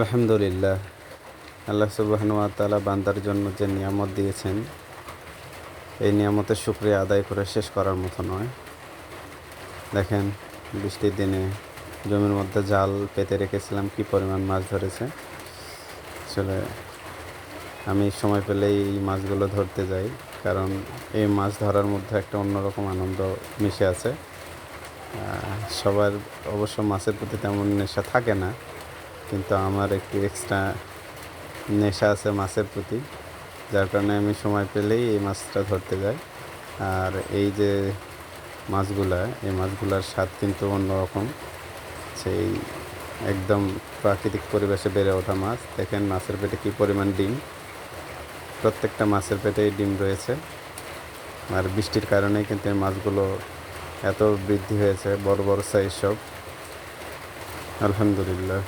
আলহামদুলিল্লাহ। আল্লাহ সুবাহনুয়া তালা বান্দার জন্য যে নিয়ামত দিয়েছেন, এই নিয়ামতের শুক্রিয়া আদায় করে শেষ করার মতো নয়। দেখেন, বৃষ্টির দিনে জমির মধ্যে জাল পেতে রেখেছিলাম, কি পরিমাণ মাছ ধরেছে। আসলে আমি সময় পেলেই এই মাছগুলো ধরতে যাই, কারণ এই মাছ ধরার মধ্যে একটা অন্যরকম আনন্দ মিশে আছে। সবার অবশ্য মাছের প্রতি তেমন নেশা থাকে না। কিন্তু আমার একটু এক্সট্রা নেশা আছে মাছের প্রতি, যার কারণে আমি সময় পেলেই এই মাছটা ধরতে যাই। আর এই যে মাছগুলা, এই মাছগুলার স্বাদ কিন্তু অন্যরকম। সেই একদম প্রাকৃতিক পরিবেশে বেড়ে ওঠা মাছ। দেখেন মাছের পেটে কী পরিমাণ ডিম। প্রত্যেকটা মাছের পেটেই ডিম রয়েছে। আর বৃষ্টির কারণেই কিন্তু এই মাছগুলো এত বৃদ্ধি হয়েছে, বড় বড় সাইজ সব। আলহামদুলিল্লাহ।